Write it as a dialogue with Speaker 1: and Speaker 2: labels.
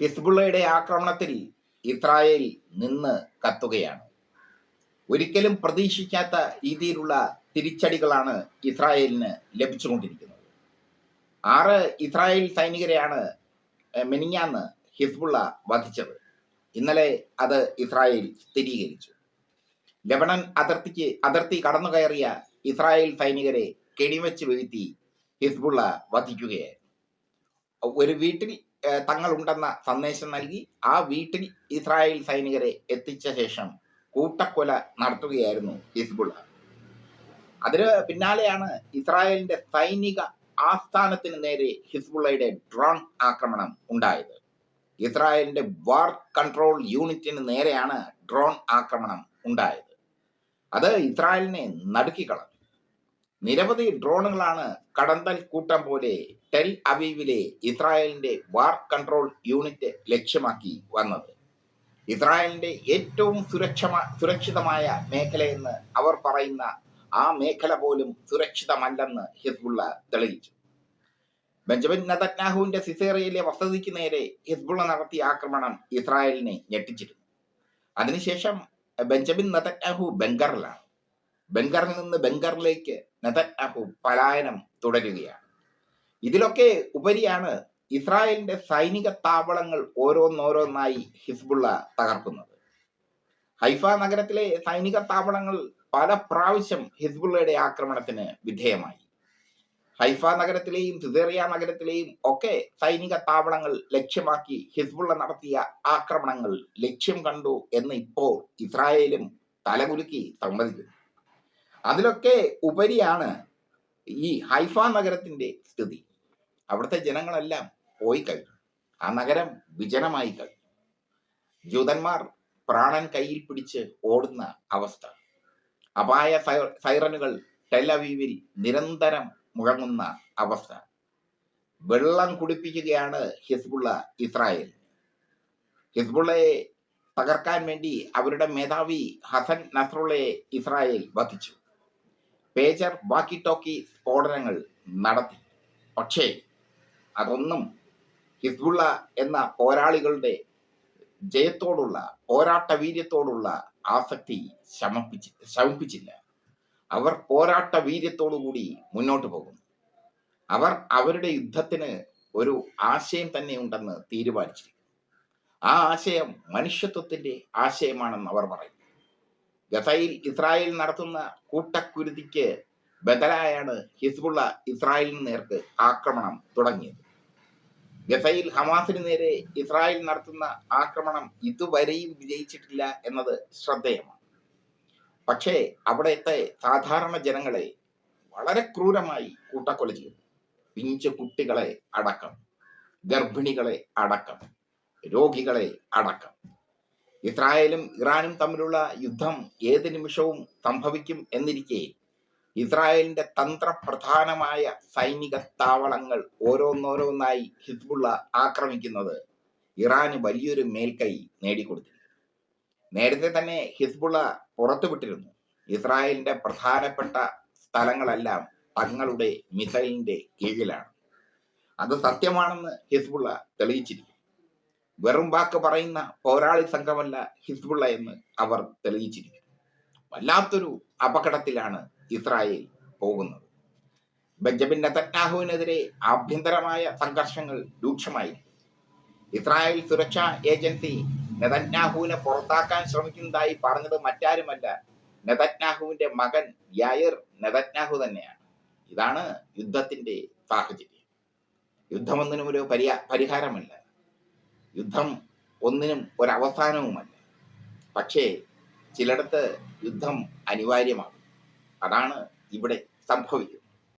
Speaker 1: ഹിസ്ബുള്ളയുടെ ആക്രമണത്തിൽ ഇസ്രായേൽ നിന്ന് കത്തുകയാണ്. ഒരിക്കലും പ്രതീക്ഷിക്കാത്ത രീതിയിലുള്ള തിരിച്ചടികളാണ് ഇസ്രായേലിന് ലഭിച്ചുകൊണ്ടിരിക്കുന്നത്. ആറ് ഇസ്രായേൽ സൈനികരെയാണ് മെനിഞ്ഞാന്ന് ഹിസ്ബുള്ള വധിച്ചത്. ഇന്നലെ അത് ഇസ്രായേൽ സ്ഥിരീകരിച്ചു. ലബണൻ അതിർത്തിക്ക് അതിർത്തി കടന്നു കയറിയ ഇസ്രായേൽ സൈനികരെ കെണിവെച്ച് വീഴ്ത്തി ഹിസ്ബുള്ള വധിക്കുകയായിരുന്നു. ഒരു വീട്ടിൽ തങ്ങളുണ്ടെന്ന സന്ദേശം നൽകി ആ വീട്ടിൽ ഇസ്രായേൽ സൈനികരെ എത്തിച്ച ശേഷം കൂട്ടക്കൊല നടത്തുകയായിരുന്നു ഹിസ്ബുള്ള. അതിന് പിന്നാലെയാണ് ഇസ്രായേലിന്റെ സൈനിക ആസ്ഥാനത്തിന് നേരെ ഹിസ്ബുള്ളയുടെ ഡ്രോൺ ആക്രമണം ഉണ്ടായത്. ഇസ്രായേലിന്റെ വാർ കൺട്രോൾ യൂണിറ്റിന് നേരെയാണ് ഡ്രോൺ ആക്രമണം ഉണ്ടായത്. അത് ഇസ്രായേലിനെ നടുക്കിക്കളഞ്ഞു. നിരവധി ഡ്രോണുകളാണ് കടന്തൽ കൂട്ടം പോലെ ടെൽ അവീവിലെ ഇസ്രായേലിന്റെ വാർ കൺട്രോൾ യൂണിറ്റ് ലക്ഷ്യമാക്കി വന്നത്. ഇസ്രായേലിന്റെ ഏറ്റവും സുരക്ഷിതമായ മേഖലയെന്ന് അവർ പറയുന്ന ആ മേഖല പോലും സുരക്ഷിതമല്ലെന്ന് ഹിസ്ബുള്ള തെളിയിച്ചു. ബെഞ്ചമിൻ നെതന്യാഹുവിന്റെ സിസേറിയയിലെ വസതിക്ക് നേരെ ഹിസ്ബുള്ള നടത്തിയ ആക്രമണം ഇസ്രായേലിനെ ഞെട്ടിച്ചിരുന്നു. അതിനുശേഷം ബെഞ്ചമിൻ നെതന്യാഹു ബംഗറിലാണ്. ബംഗറിൽ നിന്ന് ബംഗറിലേക്ക് നെതന്യാഹു പലായനം തുടരുകയാണ്. ഇതിലൊക്കെ ഉപരിയാണ് ഇസ്രായേലിന്റെ സൈനിക താവളങ്ങൾ ഓരോന്നോരോന്നായി ഹിസ്ബുള്ള തകർക്കുന്നത്. ഹൈഫ നഗരത്തിലെ സൈനിക താവളങ്ങൾ പല പ്രാവശ്യം ഹിസ്ബുള്ളയുടെ ആക്രമണത്തിന് വിധേയമായി. ഹൈഫ നഗരത്തിലെയും സിസേറിയ നഗരത്തിലെയും ഒക്കെ സൈനിക താവളങ്ങൾ ലക്ഷ്യമാക്കി ഹിസ്ബുള്ള നടത്തിയ ആക്രമണങ്ങൾ ലക്ഷ്യം കണ്ടു എന്ന് ഇപ്പോൾ ഇസ്രായേലും തലകുലുക്കി സമ്മതിക്കുന്നു. അതിലൊക്കെ ഉപരിയാണ് ഈ ഹൈഫ നഗരത്തിന്റെ സ്ഥിതി. അവിടുത്തെ ജനങ്ങളെല്ലാം പോയി കഴിഞ്ഞു. ആ നഗരം വിജനമായി കഴിഞ്ഞു. ജൂതന്മാർ പ്രാണൻ കയ്യിൽ പിടിച്ച് ഓടുന്ന അവസ്ഥ. അപായ സൈറനുകൾ ടെലവീവിൽ നിരന്തരം മുഴങ്ങുന്ന അവസ്ഥ. വെള്ളം കുടിപ്പിക്കുകയാണ് ഹിസ്ബുള്ള ഇസ്രായേൽ. ഹിസ്ബുള്ളയെ തകർക്കാൻ വേണ്ടി അവരുടെ മേധാവി ഹസൻ നസ്രുള്ളയെ ഇസ്രായേൽ വധിച്ചു. പേജർ വാക്കി ടോക്കി സ്ഫോടനങ്ങൾ നടത്തി. പക്ഷേ അതൊന്നും ഹിസ്ബുള്ള എന്ന പോരാളികളുടെ ജയത്തോടുള്ള പോരാട്ട വീര്യത്തോടുള്ള ആസക്തി ശമിപ്പിച്ച് ശമിപ്പിച്ചില്ല. അവർ പോരാട്ട വീര്യത്തോടുകൂടി മുന്നോട്ട് പോകുന്നു. അവർ അവരുടെ യുദ്ധത്തിന് ഒരു ആശയം തന്നെ ഉണ്ടെന്ന് തീരുമാനിച്ചിരിക്കുന്നു. ആ ആശയം മനുഷ്യത്വത്തിന്റെ ആശയമാണെന്ന് അവർ പറയും ഗസയിൽ ഇസ്രായേൽ നടത്തുന്ന കൂട്ടക്കുരുതിക്ക് ബദലായാണ് ഹിസ്ബുള്ള ഇസ്രായേലിന് നേർക്ക് ആക്രമണം തുടങ്ങിയത്. ഗസയിൽ ഹമാസിന് നേരെ ഇസ്രായേൽ നടത്തുന്ന ആക്രമണം ഇതുവരെയും വിജയിച്ചിട്ടില്ല എന്നത് ശ്രദ്ധേയമാണ്. പക്ഷേ അവിടത്തെ സാധാരണ ജനങ്ങളെ വളരെ ക്രൂരമായി കൂട്ടക്കൊല ചെയ്തു. പിഞ്ചു കുട്ടികളെ അടക്കം ഗർഭിണികളെ അടക്കം രോഗികളെ അടക്കം. ഇസ്രായേലും ഇറാനും തമ്മിലുള്ള യുദ്ധം ഏത് നിമിഷവും സംഭവിക്കും എന്നിരിക്കെ ഇസ്രായേലിന്റെ തന്ത്രപ്രധാനമായ സൈനിക താവളങ്ങൾ ഓരോന്നോരോന്നായി ഹിസ്ബുള്ള ആക്രമിക്കുന്നത് ഇറാന് വലിയൊരു മേൽക്കൈ നേടിക്കൊടുത്തിരുന്നു നേരത്തെ തന്നെ ഹിസ്ബുള്ള പുറത്തുവിട്ടിരുന്നു. ഇസ്രായേലിന്റെ പ്രധാനപ്പെട്ട സ്ഥലങ്ങളെല്ലാം തങ്ങളുടെ മിസൈലിന്റെ കീഴിലാണ്. അത് സത്യമാണെന്ന് ഹിസ്ബുള്ള തെളിയിച്ചിരിക്കുന്നു. വെറും വാക്ക് പറയുന്ന പോരാളി സംഘമല്ല ഹിസ്ബുള്ള എന്ന് അവർ തെളിയിച്ചിരിക്കുന്നു. വല്ലാത്തൊരു അപകടത്തിലാണ് ഇസ്രായേൽ പോകുന്നത്. ബെഞ്ചമിൻ നെതന്യാഹുവിനെതിരെ ആഭ്യന്തരമായ സംഘർഷങ്ങൾ രൂക്ഷമായി. ഇസ്രായേൽ സുരക്ഷാ ഏജൻസി നെതന്യാഹുവിനെ പുറത്താക്കാൻ ശ്രമിക്കുന്നതായി പറഞ്ഞത് മറ്റാരുമല്ല നെതന്യാഹുവിന്റെ മകൻ യായർ നെതന്യാഹു തന്നെയാണ്. ഇതാണ് യുദ്ധത്തിന്റെ സാഹചര്യം. യുദ്ധമൊന്നിനും ഒരു പരിഹാരമല്ല. യുദ്ധം ഒന്നിനും ഒരവസാനവുമല്ല. പക്ഷേ ചിലയിടത്ത് യുദ്ധം അനിവാര്യമാണ്. അതാണ് ഇവിടെ സംഭവിക്കുന്നത്.